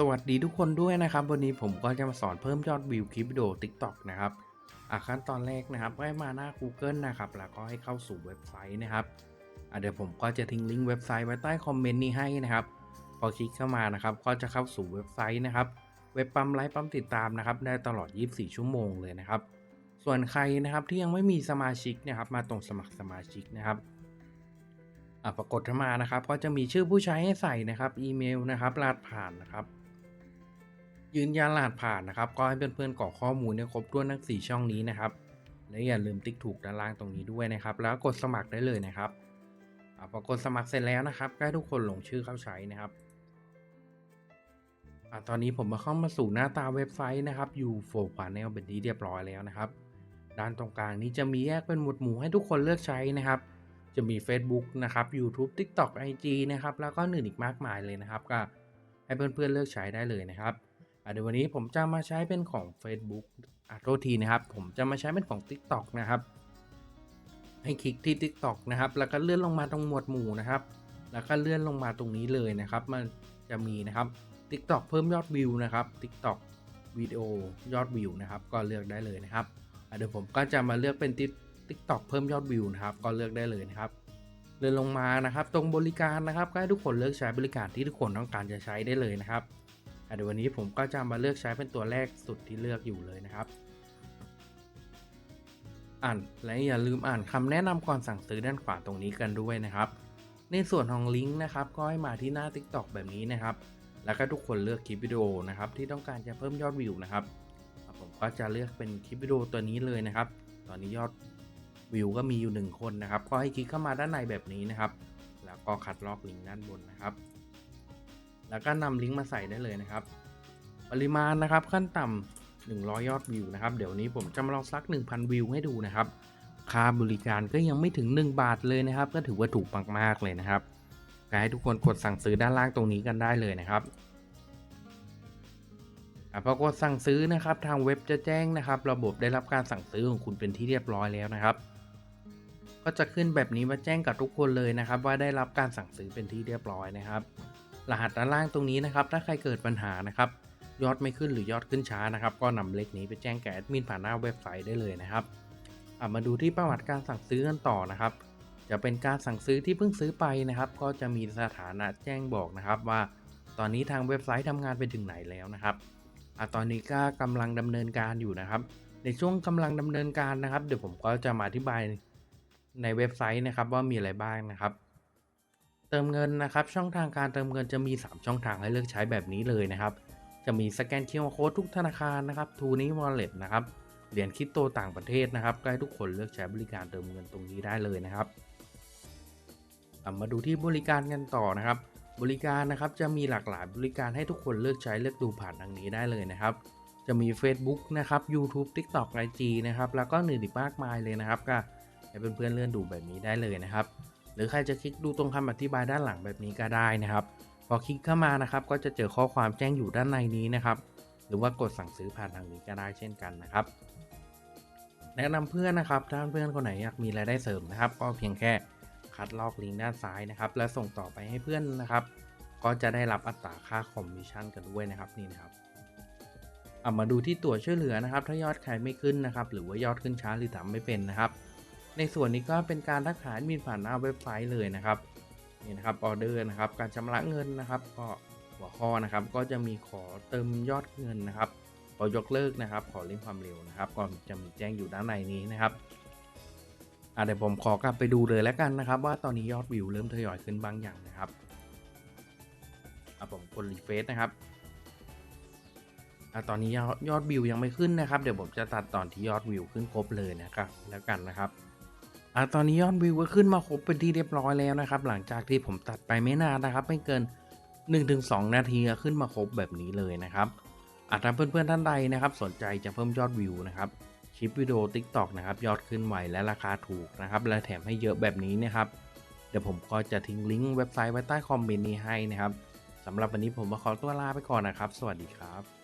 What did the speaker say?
สวัสดีทุกคนด้วยนะครับ วันนี้ผมก็จะมาสอนเพิ่มยอดวิวคลิปวิดีโอ TikTok นะครับอะขั้นตอนแรกนะครับให้มาหน้า Google นะครับแล้วก็ให้เข้าสู่เว็บไซต์นะครับอะเดี๋ยวผมก็จะทิ้งลิงก์เว็บไซต์ไว้ใต้คอมเมนต์นี้ให้นะครับ พอคลิกเข้ามานะครับ ก็จะเข้าสู่เว็บไซต์นะครับ เว็บปั๊มไลค์ปั๊มติดตามนะครับ ได้ตลอด 24 ชั่วโมงเลยนะครับ ส่วนใครนะครับที่ยังไม่มีสมาชิกนะครับ มาตรงสมัครสมาชิกนะครับอะปรากฏเข้ามานะครับ ก็จะมีชื่อผู้ใช้ให้ใส่นะครับ อีเมลนะครับรหัสผ่านนะครับ ยืนยันรหัสผ่านนะครับ ก็ให้เพื่อนๆกรอกข้อมูลให้ครบถ้วนทั้ง 4 ช่องนี้นะครับ และอย่าลืมติ๊กถูกด้านล่างตรงนี้ด้วยนะครับ แล้วกดสมัครได้เลยนะครับอพอกดสมัครเสร็จแล้วนะครับก็ให้ทุกคนลงชื่อเข้าใช้นะครับอตอนนี้ผมมาเข้ามาสู่หน้าตาเว็บไซต์นะครับอยู่โฟล์ควาแนลเป็นที่เรียบร้อยแล้วนะครับ ด้านตรงกลางนี้จะมีแยกเป็นหมวดหมู่ให้ทุกคนเลือกใช้นะครับ จะมี Facebook นะครับ YouTube TikTok IG นะครับ แล้วก็อื่นอีกมากมายเลยนะครับ ก็ให้เพื่อนๆเลือกใช้ได้เลยนะครับ เดี๋ยววันนี้ผมจะมาใช้เป็นของ Facebook อะโทษทีนะครับ ผมจะมาใช้เป็นของ TikTok นะครับ ให้คลิกที่ TikTok นะครับ แล้วก็เลื่อนลงมาตรงหมวดหมู่นะครับ แล้วก็เลื่อนลงมาตรงนี้เลยนะครับ มันจะมีนะครับ TikTok เพิ่มยอดวิวนะครับ TikTok วิดีโอยอดวิวนะครับ ก็เลือกได้เลยนะครับเดี๋ยวผมก็จะมาเลือกเป็น TikTok เพิ่มยอดวิวนะครับ ก็เลือกได้เลยนะครับ เลื่อนลงมานะครับ ตรงบริการนะครับ ก็ให้ทุกคนเลือกใช้บริการที่ทุกคนต้องการจะใช้ได้เลยนะครับ เดี๋ยววันนี้ผมก็จะมาเลือกใช้เป็นตัวแรกสุดที่เลือกอยู่เลยนะครับ อ่านและอย่าลืมอ่านคำแนะนำก่อนสั่งซื้อด้านขวาตรงนี้กันด้วยนะครับ ในส่วนของลิงก์นะครับก็ให้มาที่หน้า TikTok แบบนี้นะครับ แล้วก็ทุกคนเลือกคลิปวิดีโอนะครับที่ต้องการจะเพิ่มยอดวิวนะครับ ผมก็จะเลือกเป็นคลิปวิดีโอตัวนี้เลยนะครับ ตอนนี้ยอดวิวก็มีอยู่ 1 คนนะครับ ก็ให้คลิกเข้ามาด้านในแบบนี้นะครับ แล้วก็คัดลอกลิงก์ด้านบนนะครับ แล้วก็นำลิงก์มาใส่ได้เลยนะครับ ปริมาณนะครับขั้นต่ำ100 ยอดวิวนะครับ เดี๋ยวนี้ผมจะมาลองสัก 1,000 วิวให้ดูนะครับ ค่าบริการก็ยังไม่ถึง 1 บาทเลยนะครับ ก็ถือว่าถูกมากๆเลยนะครับก็ให้ทุกคนกดสั่งซื้อด้านล่างตรงนี้กันได้เลยนะครับพอกดสั่งซื้อนะครับ ทางเว็บจะแจ้งนะครับ ระบบได้รับการสั่งซื้อของคุณเป็นที่เรียบร้อยแล้วนะครับ ก็จะขึ้นแบบนี้มาแจ้งกับทุกคนเลยนะครับ ว่าได้รับการสั่งซื้อเป็นที่เรียบร้อยนะครับ รหัสด้านล่างตรงนี้นะครับ ถ้าใครเกิดปัญหานะครับยอดไม่ขึ้นหรือยอดขึ้นช้านะครับ ก็นำเลขนี้ไปแจ้งแก่แอดมินผ่านหน้าเว็บไซต์ได้เลยนะครับมาดูที่ประวัติการสั่งซื้อกันต่อนะครับ จะเป็นการสั่งซื้อที่เพิ่งซื้อไปนะครับ ก็จะมีสถานะแจ้งบอกนะครับว่า ตอนนี้ทางเว็บไซต์ทำงานไปถึงไหนแล้วนะครับอตอนนี้ก็กำลังดำเนินการอยู่นะครับ ในช่วงกำลังดำเนินการนะครับ เดี๋ยวผมก็จะมาอธิบายในเว็บไซต์นะครับว่ามีอะไรบ้างนะครับ เติมเงินนะครับ ช่องทางการเติมเงินจะมี 3 ช่องทางให้เลือกใช้แบบนี้เลยนะครับ จะมีสแกน QR Code ทุกธนาคารนะครับทูนี้ Wallet นะครับเหรียญคริปโตต่างประเทศนะครับก็ให้ทุกคนเลือกใช้บริการเติมเงินตรงนี้ได้เลยนะครับมาดูที่บริการกันต่อนะครับ บริการนะครับจะมีหลากหลายบริการให้ทุกคนเลือกใช้เลือกดูผ่านทางนี้ได้เลยนะครับ จะมี Facebook นะครับ YouTube TikTok IG นะครับแล้วก็อื่นอีกมากมายเลยนะครับก็ให้เพื่อนๆเลื่อนดูแบบนี้ได้เลยนะครับ รือใครจะคลิกดูตรงคำอธิบายด้านหลังแบบนี้ก็ได้นะครับ พอคลิกเข้ามานะครับ ก็จะเจอข้อความแจ้งอยู่ด้านในนี้นะครับ หรือว่ากดสั่งซื้อผ่านทางนี้ก็ได้เช่นกันนะครับ แนะนำเพื่อนนะครับถ้าเพื่อนคนไหนอยากมีรายได้เสริมนะครับ ก็เพียงแค่คัดลอกลิงก์ด้านซ้ายนะครับ แล้วส่งต่อไปให้เพื่อนนะครับ ก็จะได้รับอัตราค่าคอมมิชชั่นกันด้วยนะครับนี่นะครับเอามาดูที่ตัวช่วยเหลือนะครับ ถ้ายอดใครไม่ขึ้นนะครับ หรือว่ายอดขึ้นช้าหรือทำไม่เป็นนะครับ ในส่วนนี้ก็เป็นการทักหาแอดมินผ่านหน้าเว็บไซต์เลยนะครับนี่นะครับออเดอร์นะครับการชำระเงินนะครับ ก็หัวข้อนะครับก็จะมีขอเติมยอดเงินนะครับขอยกเลิกนะครับ ขอเร่งความเร็วนะครับก็จะมีแจ้งอยู่ด้านในนี้นะครับเดี๋ยวผมขอกลับไปดูเลยแล้วกันนะครับ ว่าตอนนี้ยอดวิวเริ่มทยอยขึ้นบางอย่างนะครับอะผมกดรีเฟซนะครับอ่ตอนนี้ยอดยอดวิวยังไม่ขึ้นนะครับ เดี๋ยวผมจะตัดตอนที่ยอดวิวขึ้นครบเลยนะครับแล้วกันนะครับ อะตอนนี้ยอดวิวก็ขึ้นมาครบเป็นที่เรียบร้อยแล้วนะครับ หลังจากที่ผมตัดไปไม่นานนะครับ ไม่เกิน 1-2 นาทีก็ขึ้นมาครบแบบนี้เลยนะครับอาจถ้าเพื่อนๆท่านใดนะครับ สนใจจะเพิ่มยอดวิวนะครับคลิปวิดีโอ TikTok นะครับยอดขึ้นไหวและราคาถูกนะครับ และแถมให้เยอะแบบนี้นะครับ เดี๋ยวผมก็จะทิ้งลิงก์เว็บไซต์ไว้ใต้คอมเมนต์นี้ให้นะครับสำหรับวันนี้ผมมาขอตัวลาไปก่อนนะครับ สวัสดีครับ